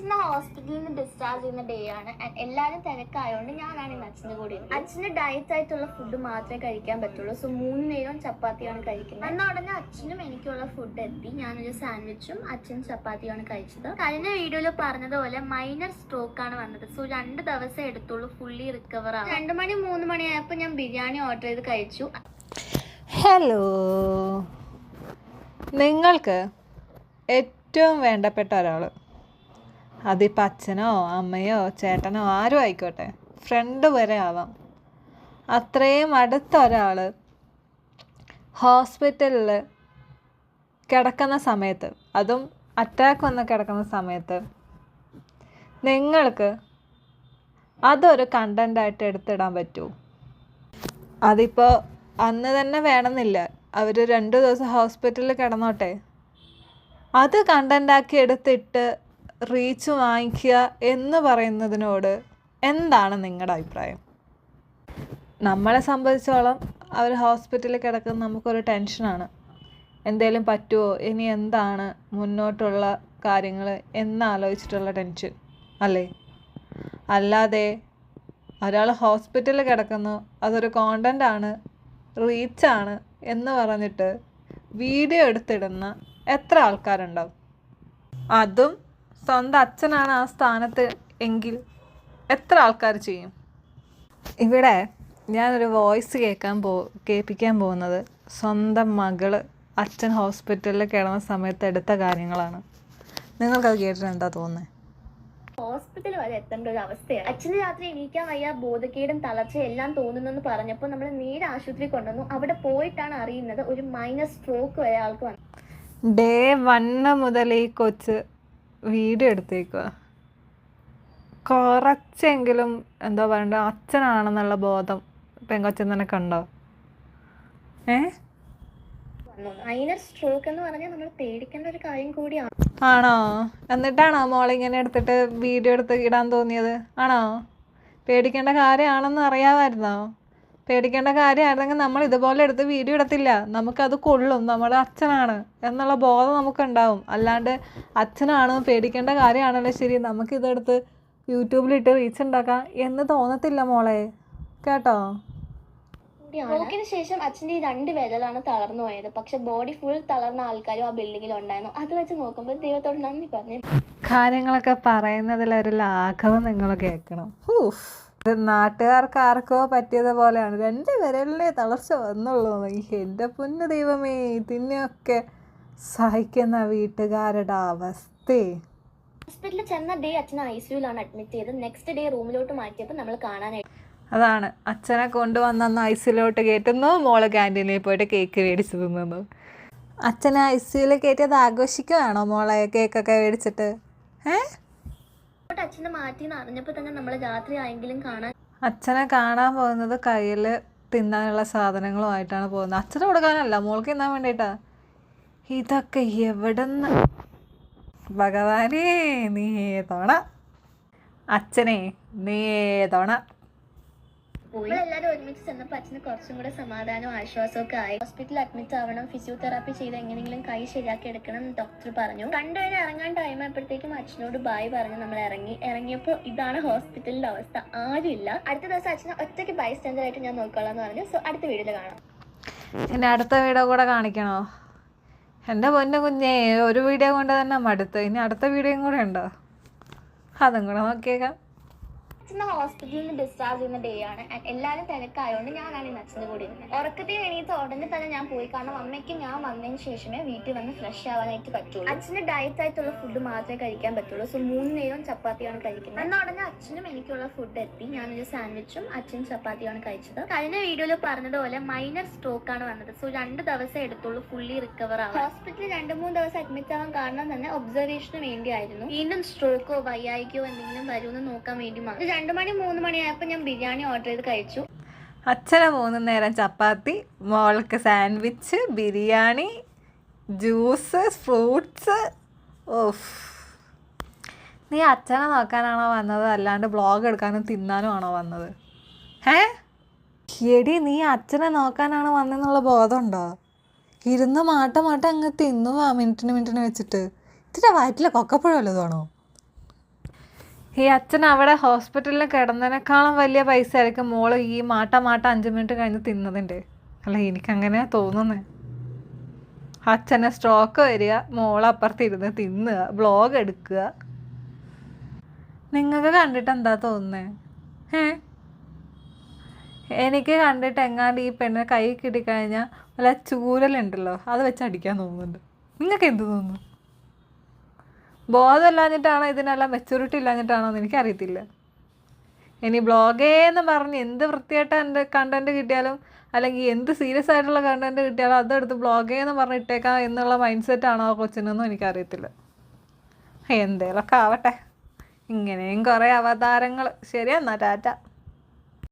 അച്ഛനെ ഹോസ്പിറ്റലിൽ നിന്ന് ഡിസ്ചാർജ് ചെയ്യുന്ന ഡേ ആണ്. എല്ലാവരും തിരക്കായതുകൊണ്ട് ഞാനാണ് ഇന്ന് അച്ഛന്റെ കൂടെ അച്ഛന്റെ അച്ഛന് ഡയറ്റ് ആയിട്ടുള്ള ഫുഡ് മാത്രമേ കഴിക്കാൻ പറ്റുള്ളൂ. സോ മൂന്ന് നേരം ചപ്പാത്തിയാണ് കഴിക്കുന്നത്. എന്നാൽ ഉടനെ അച്ഛനും എനിക്കുള്ള ഫുഡ് എത്തി. ഞാനൊരു സാൻഡ്വിച്ചും അച്ഛൻ ചപ്പാത്തിയാണ് കഴിച്ചത്. കഴിഞ്ഞ വീഡിയോയിൽ പറഞ്ഞതുപോലെ മൈനർ സ്ട്രോക്ക് ആണ് വന്നത്. സോ രണ്ട് ദിവസം എടുത്തുള്ളൂ. ഫുള്ളി റിക്കവർ ആവും രണ്ട് മണി മൂന്ന് മണി ആയപ്പോൾ ഞാൻ ബിരിയാണി ഓർഡർ ചെയ്ത് കഴിച്ചു. ഹലോ നിങ്ങൾക്ക് ഏറ്റവും വേണ്ടപ്പെട്ട ഒരാൾ അതിപ്പോൾ അച്ഛനോ അമ്മയോ ചേട്ടനോ ആരും ആയിക്കോട്ടെ. ഫ്രണ്ട് വരെ ആവാം. അത്രയും അടുത്ത ഒരാൾ ഹോസ്പിറ്റലിൽ കിടക്കുന്ന സമയത്ത് അതും അറ്റാക്ക് വന്ന് കിടക്കുന്ന സമയത്ത് നിങ്ങൾക്ക് അതൊരു കണ്ടന്റായിട്ട് എടുത്തിടാൻ പറ്റുമോ അതിപ്പോൾ അന്ന് തന്നെ വേണമെന്നില്ല. അവർ രണ്ട് ദിവസം ഹോസ്പിറ്റലിൽ കിടന്നോട്ടെ. അത് കണ്ടന്റാക്കി എടുത്തിട്ട് റീച്ച് വാങ്ങിക്കുക എന്ന് പറയുന്നതിനോട് എന്താണ് നിങ്ങളുടെ അഭിപ്രായം? നമ്മളെ സംബന്ധിച്ചോളം അവർ ഹോസ്പിറ്റലിൽ കിടക്കുന്ന നമുക്കൊരു ടെൻഷനാണ്. എന്തേലും പറ്റുമോ ഇനി എന്താണ് മുന്നോട്ടുള്ള കാര്യങ്ങൾ എന്നാലോചിച്ചിട്ടുള്ള ടെൻഷൻ അല്ലേ? അല്ലാതെ ഒരാൾ ഹോസ്പിറ്റലിൽ കിടക്കുന്നു അതൊരു കോണ്ടന്റ് ആണ് റീച്ചാണ് എന്ന് പറഞ്ഞിട്ട് വീഡിയോ എടുത്തിടുന്ന എത്ര ആൾക്കാരുണ്ടാവും? അതും സ്വന്തം അച്ഛനാണ് ആ സ്ഥാനത്ത് എങ്കിൽ എത്ര ആൾക്കാർ ചെയ്യും? ഇവിടെ ഞാനൊരു വോയിസ് കേൾക്കാൻ പോ കേൾപ്പിക്കാൻ പോകുന്നത് സ്വന്തം മകൾ അച്ഛൻ ഹോസ്പിറ്റലിൽ കിടന്ന സമയത്ത് എടുത്ത കാര്യങ്ങളാണ്. നിങ്ങൾക്കത് കേട്ടിട്ട് എന്താ തോന്നുന്നത് ഹോസ്പിറ്റൽ വരെ എത്തേണ്ട ഒരു അവസ്ഥയാണ്. അച്ഛന് രാത്രി എണീക്കാൻ വയ്യ ബോധക്കേടും തളർച്ചയും എല്ലാം തോന്നുന്നെന്ന് പറഞ്ഞപ്പോൾ നമ്മൾ നേരെ ആശുപത്രി കൊണ്ടുവന്നു. അവിടെ പോയിട്ടാണ് അറിയുന്നത് ഒരു മൈനസ് സ്ട്രോക്ക് വരെ ആൾക്ക് വന്നു. ഡേ വണ്ണ് മുതൽ ഈ കൊച്ച് വീഡിയോ എടുത്തേക്കുക കുറച്ചെങ്കിലും എന്താ പറയണ്ട അച്ഛനാണെന്നുള്ള ബോധം പെങ്കൊച്ചൻ തന്നെ കണ്ടോ? ഏ? മൈനർ സ്ട്രോക്ക് എന്ന് പറഞ്ഞാൽ നമ്മൾ പേടിക്കേണ്ട ഒരു കാര്യം കൂടിയാണ്. ആണോ? എന്നിട്ടാണോ മോളിങ്ങനെ എടുത്തിട്ട് വീഡിയോ എടുത്ത് ഇടാൻ തോന്നിയത്? ആണോ? പേടിക്കേണ്ട കാര്യമാണെന്ന് അറിയാമായിരുന്നോ? പേടിക്കേണ്ട കാര്യമായിരുന്നെങ്കിൽ നമ്മൾ ഇതുപോലെ എടുത്ത് വീഡിയോ എടുത്തില്ല നമുക്കത് കൊള്ളും. നമ്മുടെ അച്ഛനാണ് എന്നുള്ള ബോധം നമുക്കുണ്ടാവും. അല്ലാണ്ട് അച്ഛനാണ് പേടിക്കേണ്ട കാര്യമാണല്ലോ ശരി. നമുക്കിതെടുത്ത് യൂട്യൂബിലിട്ട് റീച്ച് ഉണ്ടാക്കാം എന്ന് തോന്നത്തില്ല മോളെ. കേട്ടോ? സ്ട്രോക്കിന് ശേഷം അച്ഛന്റെ ഈ രണ്ട് വിരലാണ് തളർന്നു പോയത്. പക്ഷെ ബോഡി ഫുൾ തളർന്ന ആൾക്കാരും ആ ബിൽഡിങ്ങിൽ ഉണ്ടായിരുന്നു. അത് വെച്ച് നോക്കുമ്പോൾ ദൈവത്തോട് നന്ദി പറഞ്ഞു. കാര്യങ്ങളൊക്കെ പറയുന്നതിലൊരു ലാഘവം നിങ്ങൾ കേൾക്കണം. ഇത് നാട്ടുകാർക്ക് ആർക്കോ പറ്റിയത് പോലെയാണ് രണ്ട് പേരല്ലേ തളർച്ച വന്നുള്ളൂ എന്റെ പൊന്നു ദൈവമേ ഇതിനെയൊക്കെ സഹിക്കുന്ന വീട്ടുകാരുടെ അവസ്ഥ. ഹോസ്പിറ്റലിൽ ചെന്ന ഡേ അച്ഛൻ ഐ സിയുലാണ് അഡ്മിറ്റ് ചെയ്ത് നെക്സ്റ്റ് ഡേ റൂമിലോട്ട് മാറ്റിയപ്പോൾ നമ്മൾ കാണാനായിട്ട് അതാണ്. അച്ഛനെ കൊണ്ടുവന്നു സിയിലോട്ട് കയറ്റുന്നു. മോൾ ക്യാന്റീനിൽ പോയിട്ട് കേക്ക് മേടിച്ച് തിന്നുന്നു. അച്ഛനെ ഐ സിയിൽ കയറ്റിയത് ആഘോഷിക്കുകയാണോ മോളെ? കേക്കൊക്കെ മേടിച്ചിട്ട്. ഏ? ഇങ്ങോട്ട് അച്ഛനെ മാറ്റി എന്ന് അറിഞ്ഞപ്പോൾ തന്നെ നമ്മൾ രാത്രി ആയെങ്കിലും കാണാൻ അച്ഛനെ കാണാൻ പോകുന്നത് കയ്യിൽ തിന്നാനുള്ള സാധനങ്ങളുമായിട്ടാണ് പോകുന്നത്. അച്ഛനെ കൊടുക്കാനല്ല മോൾക്ക് തിന്നാൻ വേണ്ടിയിട്ടാ. ഇതൊക്കെ എവിടെന്ന്? ഭഗവാനേ നീ ഏതോണ? അച്ഛനെ നീ തോണ പോയി. എല്ലാവരും ഒരുമിച്ച് ചെന്നപ്പോൾ അച്ഛന് കുറച്ചും കൂടെ സമാധാനവും ആശ്വാസവും ഒക്കെ ആയി. ഹോസ്പിറ്റലിൽ അഡ്മിറ്റ് ആവണം ഫിസിയോതെറാപ്പി ചെയ്ത് എങ്ങനെയെങ്കിലും കൈ ശരിയാക്കി എടുക്കണം ഡോക്ടർ പറഞ്ഞു. രണ്ടുപേരും ഇറങ്ങാൻ ടൈം ആയപ്പോഴത്തേക്കും അച്ഛനോട് ബായ് പറഞ്ഞ് നമ്മൾ ഇറങ്ങി. ഇറങ്ങിയപ്പോൾ ഇതാണ് ഹോസ്പിറ്റലിന്റെ അവസ്ഥ. ആരുമില്ല. അടുത്ത ദിവസം അച്ഛനെ ഒറ്റയ്ക്ക് ബൈ സ്റ്റാൻഡർ ആയിട്ട് ഞാൻ നോക്കോളാം എന്ന് പറഞ്ഞു. സോ അടുത്ത വീഡിയോയിൽ കാണാം. എന്നെ അടുത്ത വീഡിയോ കൂടെ കാണിക്കണോ? എന്റെ പൊന്നു കുഞ്ഞേ ഒരു വീഡിയോ കൊണ്ട് തന്നെ മടുത്ത്. ഇനി അടുത്ത വീഡിയോയും കൂടെ ഉണ്ടോ? അതും കൂടെ നോക്കിയേക്കാം. അച്ഛനെ ഹോസ്പിറ്റലിൽ നിന്ന് ഡിസ്ചാർജ് ചെയ്യുന്ന ഡേ ആണ്. എല്ലാവരും തിരക്കായതുകൊണ്ട് ഞാനാണ് ഇന്ന് അച്ഛന്റെ കൂടെ ഇരുന്നത്. ഉറക്കത്തിൽ എണീറ്റ് ഉടനെ തന്നെ ഞാൻ പോയി. കാരണം അമ്മയ്ക്ക് ഞാൻ വന്നതിന് ശേഷമേ വീട്ടിൽ വന്ന് ഫ്രഷ് ആവാനായിട്ട് പറ്റുള്ളൂ. അച്ഛന് ഡയറ്റ് ആയിട്ടുള്ള ഫുഡ് മാത്രമേ കഴിക്കാൻ പറ്റുള്ളൂ. സോ മൂന്ന് നേരം ചപ്പാത്തിയാണ് കഴിക്കുന്നത്. എന്നാൽ ഉടനെ അച്ഛനും എനിക്കുള്ള ഫുഡ് എത്തി. ഞാനൊരു സാൻഡ്വിച്ചും അച്ഛൻ ചപ്പാത്തിയാണ് കഴിച്ചത്. കഴിഞ്ഞ വീഡിയോയിൽ പറഞ്ഞതുപോലെ മൈനർ സ്ട്രോക്ക് ആണ് വന്നത്. സോ രണ്ട് ദിവസം എടുത്തുള്ളൂ. ഫുള്ളി റിക്കവർ ആവാം ഹോസ്പിറ്റലിൽ രണ്ട് മൂന്ന് ദിവസം അഡ്മിറ്റ് ആവാൻ കാരണം തന്നെ ഒബ്സർവേഷന് വേണ്ടിയായിരുന്നു. വീണ്ടും സ്ട്രോക്കോ വയ്യായിക്കോ എന്തെങ്കിലും വരുമെന്ന് നോക്കാൻ വേണ്ടി മാത്രം. രണ്ട് മണി മൂന്ന് മണി ആയപ്പോൾ ഞാൻ ബിരിയാണി ഓർഡർ ചെയ്ത് കഴിച്ചു. അച്ഛന് മൂന്ന് നേരം ചപ്പാത്തി മോൾക്ക് sandwich biryani juice fruits. Off നീ അച്ഛനെ നോക്കാനാണോ വന്നത്? അല്ലാണ്ട് ബ്ലോഗ് എടുക്കാനും തിന്നാനും ആണോ വന്നത്? ഏ എടി നീ അച്ഛനെ നോക്കാനാണോ വന്നെന്നുള്ള ബോധമുണ്ടോ? ഇരുന്ന് മാട്ട മാട്ട അങ്ങ് തിന്നുവാ മിനിറ്റിന് മിനിറ്റിന് വെച്ചിട്ട്. ഇതിന്റെ വയറ്റിലെ കൊക്കപ്പഴം വല്ലതാണോ ഈ അച്ഛൻ അവിടെ ഹോസ്പിറ്റലിൽ കിടന്നതിനേക്കാളും വലിയ പൈസ ആയിരിക്കും മോൾ ഈ മാട്ട മാട്ട അഞ്ച് മിനിറ്റ് കഴിഞ്ഞ് തിന്നതിന്റെ. അല്ല എനിക്കങ്ങനെയാ തോന്നുന്നത് അച്ഛനെ സ്ട്രോക്ക് വരിക മോൾ അപ്പുറത്തിരുന്ന് തിന്നുക ബ്ലോഗ് എടുക്കുക. നിങ്ങൾക്ക് കണ്ടിട്ട് എന്താ തോന്നുന്നത് ഏ എനിക്ക് കണ്ടിട്ട് എങ്ങാണ്ട് ഈ പെണ്ണിനെ കൈ കിട്ടിക്കഴിഞ്ഞാൽ വല്ല ചൂരലുണ്ടല്ലോ അത് വെച്ച് അടിക്കാൻ തോന്നുന്നുണ്ട്. നിങ്ങൾക്ക് എന്ത് തോന്നുന്നു? ബോധമില്ലാഞ്ഞിട്ടാണോ ഇതിനെല്ലാം മെച്യൂരിറ്റി ഇല്ലാഞ്ഞിട്ടാണോ എന്ന് എനിക്കറിയത്തില്ല. ഇനി ബ്ലോഗേന്ന് പറഞ്ഞ് എന്ത് വൃത്തിയായിട്ട് എന്റെ കണ്ടന്റ് കിട്ടിയാലും അല്ലെങ്കിൽ എന്ത് സീരിയസ് ആയിട്ടുള്ള കണ്ടന്റ് കിട്ടിയാലും അതെടുത്ത് ബ്ലോഗേന്ന് പറഞ്ഞ് ഇട്ടേക്കാം എന്നുള്ള മൈൻഡ് സെറ്റ് ആണോ കൊച്ചിനൊന്നും എനിക്കറിയത്തില്ല. എന്തേലൊക്കെ ആവട്ടെ. ഇങ്ങനെയും കുറേ അവതാരങ്ങൾ ശരിയെന്നാ ടാറ്റ.